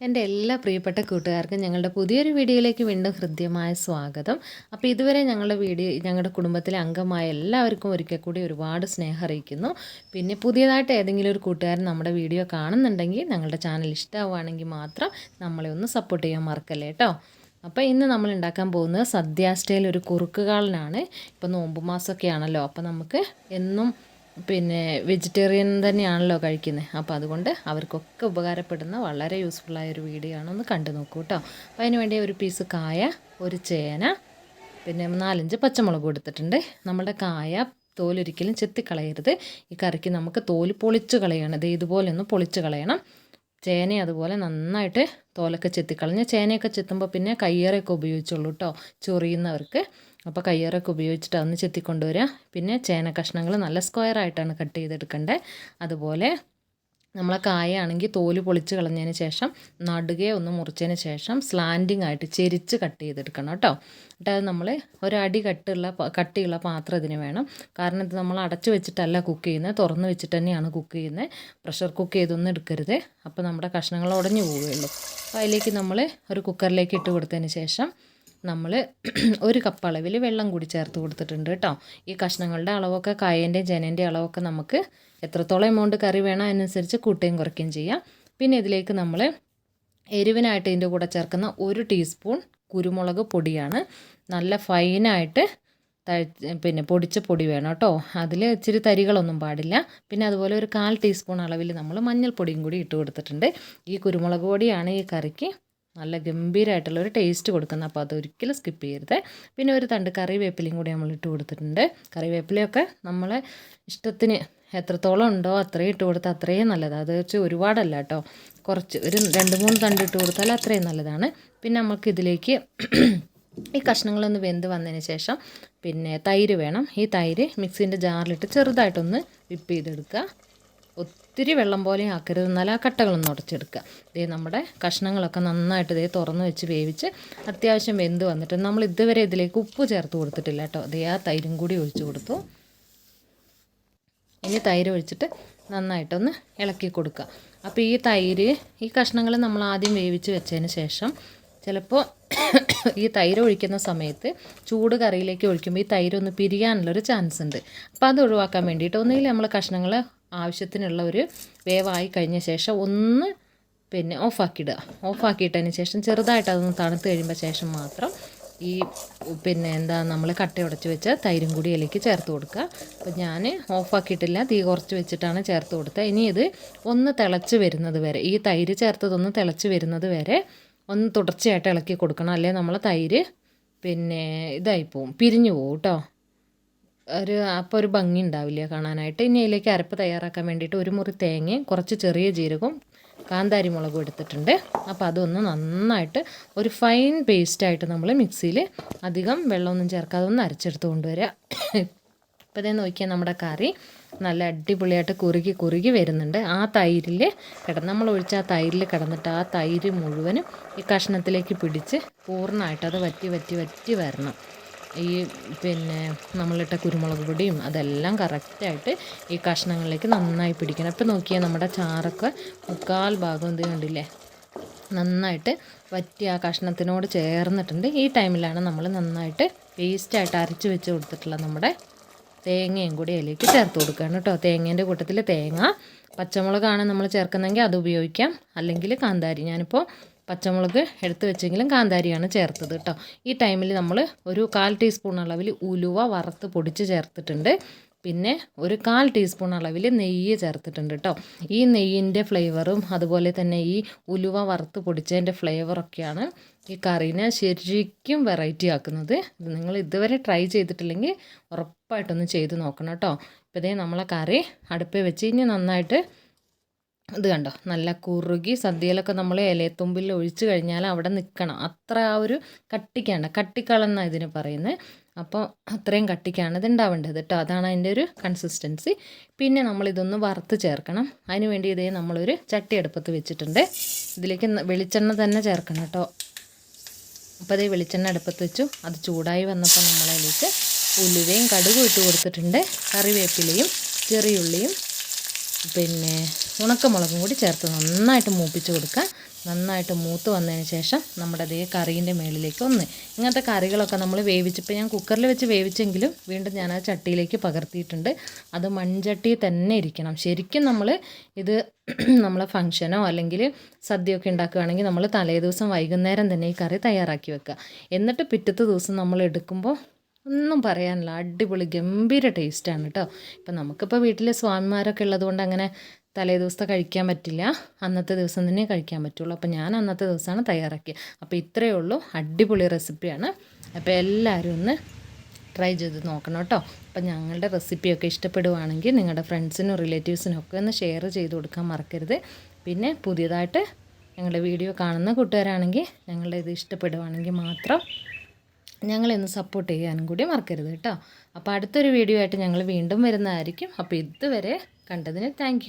എന്റെ എല്ലാ പ്രിയപ്പെട്ട കൂട്ടുകാർക്കും ഞങ്ങളുടെ പുതിയൊരു വീഡിയോയിലേക്ക് വീണ്ടും ഹൃദ്യമായ സ്വാഗതം. അപ്പോൾ ഇതുവരെ ഞങ്ങളുടെ വീഡിയോ ഞങ്ങളുടെ കുടുംബത്തിലെ അംഗമായ എല്ലാവർക്കും ഒരിക്കൽ കൂടി ഒരുപാട് സ്നേഹം അറിയിക്കുന്നു. പിന്നെ പുതിയതായിട്ട് ഏതെങ്കിലും ഒരു കൂട്ടുകാരൻ നമ്മുടെ വീഡിയോ കാണുന്നുണ്ടെങ്കിൽ ഞങ്ങളുടെ ചാനൽ ഇഷ്ടമാവുകയാണെങ്കിൽ മാത്രം നമ്മളെ ഒന്ന് സപ്പോർട്ട് ചെയ്യാൻ മറക്കല്ലേ കേട്ടോ? അപ്പോൾ ഇന്ന് നമ്മൾ ഉണ്ടാക്കാൻ പോകുന്നത് സദ്യാസ്റ്റയിൽ ഒരു കുറുക്കുകാളനാണ് ഇപ്പോൾ നോമ്പ് മാസമൊക്കെയാണല്ലോ. അപ്പോൾ നമുക്ക് എന്നും പിന്നെ വെജിറ്റേറിയൻ തന്നെയാണല്ലോ കഴിക്കുന്നത് അപ്പോൾ അതുകൊണ്ട് അവർക്കൊക്കെ ഉപകാരപ്പെടുന്ന വളരെ യൂസ്ഫുള്ളായ ഒരു വീഡിയോ ഒന്ന് കണ്ടു നോക്കൂ കേട്ടോ. അപ്പോൾ അതിന് വേണ്ടി ഒരു പീസ് കായ ഒരു ചേന പിന്നെ നാലഞ്ച് പച്ചമുളക് കൊടുത്തിട്ടുണ്ട്. നമ്മുടെ കായ തോലൊരിക്കലും ചെത്തിക്കളയരുത്. ഈ കറിക്ക് നമുക്ക് തോൽ പൊളിച്ച് കളയണം. ഇത് ഇതുപോലെ ഒന്ന് പൊളിച്ച് കളയണം. ചേന അതുപോലെ നന്നായിട്ട് തോലൊക്കെ ചെത്തിക്കളഞ്ഞ് ചേനയൊക്കെ ചെത്തുമ്പോൾ പിന്നെ കയ്യേറൊക്കെ ഉപയോഗിച്ചുള്ളൂ കേട്ടോ ചൊറിയുന്നവർക്ക്. അപ്പോൾ കയ്യേറൊക്കെ ഉപയോഗിച്ചിട്ട് അതൊന്ന് ചെത്തിക്കൊണ്ടുവരിക. പിന്നെ ചേന കഷ്ണങ്ങൾ നല്ല സ്ക്വയർ ആയിട്ടാണ് കട്ട് ചെയ്തെടുക്കേണ്ടത് അതുപോലെ നമ്മളെ കായാണെങ്കിൽ തോൽ പൊളിച്ച് കളഞ്ഞതിന് ശേഷം നടുകെ ഒന്ന് മുറിച്ചതിന് ശേഷം സ്ലാൻഡിങ് ആയിട്ട് ചെരിച്ച് കട്ട് ചെയ്തെടുക്കണം കേട്ടോ. എന്നിട്ട് അത് നമ്മൾ ഒരടി കട്ടുള്ള കട്ടിയുള്ള പാത്രം ഇതിന് വേണം. കാരണം ഇത് നമ്മൾ അടച്ചു വെച്ചിട്ടല്ല കുക്ക് ചെയ്യുന്നത് തുറന്ന് വെച്ചിട്ട് തന്നെയാണ് കുക്ക് ചെയ്യുന്നത്. പ്രഷർ കുക്ക് ചെയ്തൊന്നും എടുക്കരുത്. അപ്പോൾ നമ്മുടെ കഷ്ണങ്ങൾ ഉടഞ്ഞു പോവുകയുള്ളൂ. അപ്പോൾ അതിലേക്ക് നമ്മൾ ഒരു കുക്കറിലേക്ക് ഇട്ട് കൊടുത്തതിന് ശേഷം നമ്മൾ ഒരു കപ്പ് അളവിൽ വെള്ളം കൂടി ചേർത്ത് കൊടുത്തിട്ടുണ്ട് കേട്ടോ ഈ കഷ്ണങ്ങളുടെ അളവൊക്കെ കായന്റെയും ജനന്റെ അളവൊക്കെ നമുക്ക് എത്രത്തോളം എമൗണ്ട് കറി വേണം അതിനനുസരിച്ച് കൂട്ടുകയും കുറയ്ക്കുകയും ചെയ്യാം. പിന്നെ ഇതിലേക്ക് നമ്മൾ എരിവിനായിട്ട് ഇതിന്റെ കൂടെ ചേർക്കുന്ന ഒരു ടീസ്പൂൺ കുരുമുളക് പൊടിയാണ്. നല്ല ഫൈനായിട്ട് പിന്നെ പൊടിച്ച പൊടി വേണം കേട്ടോ അതിൽ ഇച്ചിരി തരികളൊന്നും പാടില്ല. പിന്നെ അതുപോലെ ഒരു കാൽ ടീസ്പൂൺ അളവിൽ നമ്മൾ മഞ്ഞൾപ്പൊടിയും കൂടി ഇട്ട് കൊടുത്തിട്ടുണ്ട്. ഈ കുരുമുളക് പൊടിയാണ് ഈ കറിക്ക് നല്ല ഗംഭീരമായിട്ടുള്ള ഒരു ടേസ്റ്റ് കൊടുക്കുന്നത് അപ്പോൾ അത് അതൊരിക്കലും സ്കിപ്പ് ചെയ്യരുത്. പിന്നെ ഒരു തണ്ട് കറിവേപ്പിലയും കൂടി നമ്മൾ ഇട്ട് കൊടുത്തിട്ടുണ്ട്. കറിവേപ്പിലയൊക്കെ നമ്മളെ ഇഷ്ടത്തിന് എത്രത്തോളം ഉണ്ടോ അത്രയും ഇട്ട് കൊടുത്താൽ അത്രയും നല്ലതാണ് അത് വെച്ച് ഒരുപാടല്ല കേട്ടോ. കുറച്ച് ഒരു രണ്ട് മൂന്ന് തണ്ട് ഇട്ട് കൊടുത്താൽ അത്രയും നല്ലതാണ്. പിന്നെ നമുക്ക് ഇതിലേക്ക് ഈ കഷ്ണങ്ങളൊന്ന് വെന്ത് വന്നതിന് ശേഷം പിന്നെ തൈര് വേണം. ഈ തൈര് മിക്സിന്റെ ജാറിലിട്ട് ചെറുതായിട്ടൊന്ന് വിപ്പ് ചെയ്തെടുക്കുക. ഒത്തിരി വെള്ളം പോലെ ആക്കരുത്. എന്നാൽ ആ കട്ടകളൊന്നും ഉടച്ചെടുക്കുക. ഇതേ നമ്മുടെ കഷ്ണങ്ങളൊക്കെ നന്നായിട്ട് ഇതേ തുറന്ന് വെച്ച് വേവിച്ച് അത്യാവശ്യം വെന്ത് വന്നിട്ട് നമ്മൾ ഇതുവരെ ഇതിലേക്ക് ഉപ്പ് ചേർത്ത് കൊടുത്തിട്ടില്ല കേട്ടോ. അതേ ആ തൈരും കൂടി ഒഴിച്ചു കൊടുത്തു. ഇനി തൈര് ഒഴിച്ചിട്ട് നന്നായിട്ടൊന്ന് ഇളക്കി കൊടുക്കുക. അപ്പോൾ ഈ തൈര് ഈ കഷ്ണങ്ങൾ നമ്മൾ ആദ്യം വേവിച്ച് വെച്ചതിന് ശേഷം ചിലപ്പോൾ ഈ തൈര് ഒഴിക്കുന്ന സമയത്ത് ചൂട് കറിയിലേക്ക് ഒഴിക്കുമ്പോൾ ഈ തൈര് ഒന്ന് പിരിയാനുള്ളൊരു ചാൻസ് ഉണ്ട് അപ്പോൾ അത് ഒഴിവാക്കാൻ വേണ്ടിയിട്ട് ഒന്നുകിൽ നമ്മൾ കഷ്ണങ്ങൾ ആവശ്യത്തിനുള്ള ഒരു വേവായി കഴിഞ്ഞ ശേഷം ഒന്ന് പിന്നെ ഓഫാക്കിയിടുക. ഓഫാക്കിയിട്ടതിന് ശേഷം ചെറുതായിട്ട് അതൊന്ന് തണുത്ത് കഴിയുമ്പോൾ ശേഷം മാത്രം ഈ പിന്നെ എന്താ നമ്മൾ കട്ട ഉടച്ച് വെച്ച തൈരും കൂടി ഇലയ്ക്ക് ചേർത്ത് കൊടുക്കുക. അപ്പോൾ ഞാൻ ഓഫാക്കിയിട്ടില്ല തീ കുറച്ച് വെച്ചിട്ടാണ് ചേർത്ത് കൊടുത്തത്. ഇനി ഇത് ഒന്ന് തിളച്ച് വരുന്നത് വരെ ഈ തൈര് ചേർത്തതൊന്ന് തിളച്ച് വരുന്നത് വരെ ഒന്ന് തുടർച്ചയായിട്ട് ഇളക്കി കൊടുക്കണം. അല്ലെങ്കിൽ നമ്മൾ തൈര് പിന്നെ ഇതായി പോവും പിരിഞ്ഞു പോവും കേട്ടോ ഒരു അപ്പോൾ ഒരു ഭംഗി ഉണ്ടാവില്ല കാണാനായിട്ട്. ഇനി അതിലേക്ക് അരപ്പ് തയ്യാറാക്കാൻ വേണ്ടിയിട്ട് ഒരു മുറി തേങ്ങയും കുറച്ച് ചെറിയ ജീരകവും കാന്താരി മുളകും എടുത്തിട്ടുണ്ട്. അപ്പോൾ അതൊന്ന് നന്നായിട്ട് ഒരു ഫൈൻ പേസ്റ്റായിട്ട് നമ്മൾ മിക്സിയിൽ അധികം വെള്ളമൊന്നും ചേർക്കാതെ ഒന്ന് അരച്ചെടുത്ത് കൊണ്ടുവരിക ഇപ്പോൾ ഇതേ നോക്കിയാൽ നമ്മുടെ കറി നല്ല അടിപൊളിയായിട്ട് കുറുകി കുറുകി വരുന്നുണ്ട്. ആ തൈരിൽ കിടന്ന് നമ്മൾ ഒഴിച്ച ആ തൈരിൽ കിടന്നിട്ട് ആ തൈര് മുഴുവനും ഈ കഷ്ണത്തിലേക്ക് പിടിച്ച് പൂർണമായിട്ട് അത് വറ്റി വറ്റി വറ്റി വരണം. ഈ പിന്നെ നമ്മളിട്ട കുരുമുളക് പൊടിയും അതെല്ലാം കറക്റ്റായിട്ട് ഈ കഷ്ണങ്ങളിലേക്ക് നന്നായി പിടിക്കണം. അപ്പോൾ നോക്കിയാൽ നമ്മുടെ ചാറൊക്കെ മുക്കാൽ ഭാഗം എന്ത് കണ്ടില്ലേ? നന്നായിട്ട് വറ്റി ആ കഷ്ണത്തിനോട് ചേർന്നിട്ടുണ്ട്. ഈ ടൈമിലാണ് നമ്മൾ നന്നായിട്ട് പേസ്റ്റായിട്ട് അരച്ച് വെച്ച് കൊടുത്തിട്ടുള്ള നമ്മുടെ തേങ്ങയും കൂടി അതിലേക്ക് ചേർത്ത് കൊടുക്കുകയാണ് കേട്ടോ. തേങ്ങേന്റെ കൂട്ടത്തിൽ തേങ്ങ പച്ചമുളകാണ് നമ്മൾ ചേർക്കുന്നതെങ്കിൽ അത് ഉപയോഗിക്കാം. അല്ലെങ്കിൽ കാന്താരി. ഞാനിപ്പോൾ പച്ചമുളക് എടുത്ത് വെച്ചെങ്കിലും കാന്താരിയാണ് ചേർത്തത് കേട്ടോ. ഈ ടൈമിൽ നമ്മൾ ഒരു കാൽ ടീസ്പൂൺ അളവിൽ ഉലുവ വറുത്ത് പൊടിച്ച് ചേർത്തിട്ടുണ്ട്. പിന്നെ ഒരു കാൽ ടീസ്പൂൺ അളവിൽ നെയ്യ് ചേർത്തിട്ടുണ്ട് കേട്ടോ. ഈ നെയ്യിന്റെ ഫ്ലേവറും അതുപോലെ തന്നെ ഈ ഉലുവ വറുത്ത് പൊടിച്ചതിന്റെ ഫ്ലേവറൊക്കെയാണ് ഈ കറീനെ ശരിക്കും വെറൈറ്റി ആക്കുന്നത്. നിങ്ങൾ ഇതുവരെ ട്രൈ ചെയ്തിട്ടില്ലെങ്കിൽ ഉറപ്പായിട്ടൊന്ന് ചെയ്ത് നോക്കണം കേട്ടോ. ഇപ്പോൾ നമ്മളെ കറി അടുപ്പിൽ വെച്ച് ഇനി നന്നായിട്ട് ഇത് കണ്ടോ? നല്ല കുറുകി സദ്യയിലൊക്കെ നമ്മൾ ഇലയത്തുമ്പിൽ ഒഴിച്ചു കഴിഞ്ഞാൽ അവിടെ നിൽക്കണം അത്ര ആ ഒരു കട്ടിക്കാണ്. കട്ടിക്കളന്ന ഇതിന് പറയുന്നത് അപ്പോൾ അത്രയും കട്ടിക്കാണ് ഇത് ഉണ്ടാവേണ്ടത് കേട്ടോ അതാണ് അതിന്റെ ഒരു കൺസിസ്റ്റൻസി പിന്നെ നമ്മൾ ഇതൊന്ന് വറുത്ത് ചേർക്കണം. അതിന് വേണ്ടി ഇതേ നമ്മളൊരു ചട്ടി അടുപ്പത്ത് വെച്ചിട്ടുണ്ട്. ഇതിലേക്ക് വെളിച്ചെണ്ണ തന്നെ ചേർക്കണം കേട്ടോ അപ്പോൾ അതേ വെളിച്ചെണ്ണ അടുപ്പത്ത് വെച്ചു. അത് ചൂടായി വന്നപ്പോൾ നമ്മളതിലേക്ക് ഉലുവയും കടുകും ഇട്ട് കൊടുത്തിട്ടുണ്ട്. കറിവേപ്പിലയും ചെറിയുള്ളിയും പിന്നെ ഉണക്കമുളകും കൂടി ചേർത്ത് നന്നായിട്ട് മൂപ്പിച്ച് കൊടുക്കുക. നന്നായിട്ട് മൂത്ത് വന്നതിന് ശേഷം നമ്മുടെ അതേ കറീന്റെ മേളിലേക്ക് ഒന്ന്. ഇങ്ങനത്തെ കറികളൊക്കെ നമ്മൾ വേവിച്ചപ്പോൾ ഞാൻ കുക്കറിൽ വെച്ച് വേവിച്ചെങ്കിലും വീണ്ടും ഞാൻ ആ ചട്ടിയിലേക്ക് പകർത്തിയിട്ടുണ്ട്. അത് മൺചട്ടി തന്നെ ഇരിക്കണം. ശരിക്കും നമ്മൾ ഇത് നമ്മളെ ഫംഗ്ഷനോ അല്ലെങ്കിൽ സദ്യയൊക്കെ ഉണ്ടാക്കുകയാണെങ്കിൽ നമ്മൾ തലേ ദിവസം വൈകുന്നേരം തന്നെ ഈ കറി തയ്യാറാക്കി വെക്കുക. എന്നിട്ട് പിറ്റത്തെ ദിവസം നമ്മൾ എടുക്കുമ്പോൾ ഒന്നും പറയാനില്ല. അടിപൊളി ഗംഭീര ടേസ്റ്റാണ് കേട്ടോ. ഇപ്പം നമുക്കിപ്പോൾ വീട്ടിൽ സ്വാമിമാരൊക്കെ ഉള്ളതുകൊണ്ട് അങ്ങനെ തലേ ദിവസത്തെ കഴിക്കാൻ പറ്റില്ല. അന്നത്തെ ദിവസം തന്നെ കഴിക്കാൻ പറ്റുള്ളൂ. അപ്പോൾ ഞാൻ അന്നത്തെ ദിവസമാണ് തയ്യാറാക്കിയത് അപ്പോൾ ഇത്രയേ ഉള്ളൂ. അടിപൊളി റെസിപ്പിയാണ്. അപ്പോൾ എല്ലാവരും ഒന്ന് ട്രൈ ചെയ്ത് നോക്കണം കേട്ടോ. അപ്പം ഞങ്ങളുടെ റെസിപ്പിയൊക്കെ ഇഷ്ടപ്പെടുവാണെങ്കിൽ നിങ്ങളുടെ ഫ്രണ്ട്സിനും റിലേറ്റീവ്സിനും ഒക്കെ ഒന്ന് ഷെയർ ചെയ്ത് കൊടുക്കാൻ മറക്കരുത്. പിന്നെ പുതിയതായിട്ട് ഞങ്ങളുടെ വീഡിയോ കാണുന്ന കൂട്ടുകാരാണെങ്കിൽ ഞങ്ങളുടെ ഇത് ഇഷ്ടപ്പെടുവാണെങ്കിൽ മാത്രം ഞങ്ങളെ ഒന്ന് സപ്പോർട്ട് ചെയ്യാനും കൂടി മറക്കരുത് കേട്ടോ. അപ്പോൾ അടുത്തൊരു വീഡിയോ ആയിട്ട് ഞങ്ങൾ വീണ്ടും വരുന്നതായിരിക്കും. അപ്പോൾ ഇതുവരെ കണ്ടതിന് താങ്ക്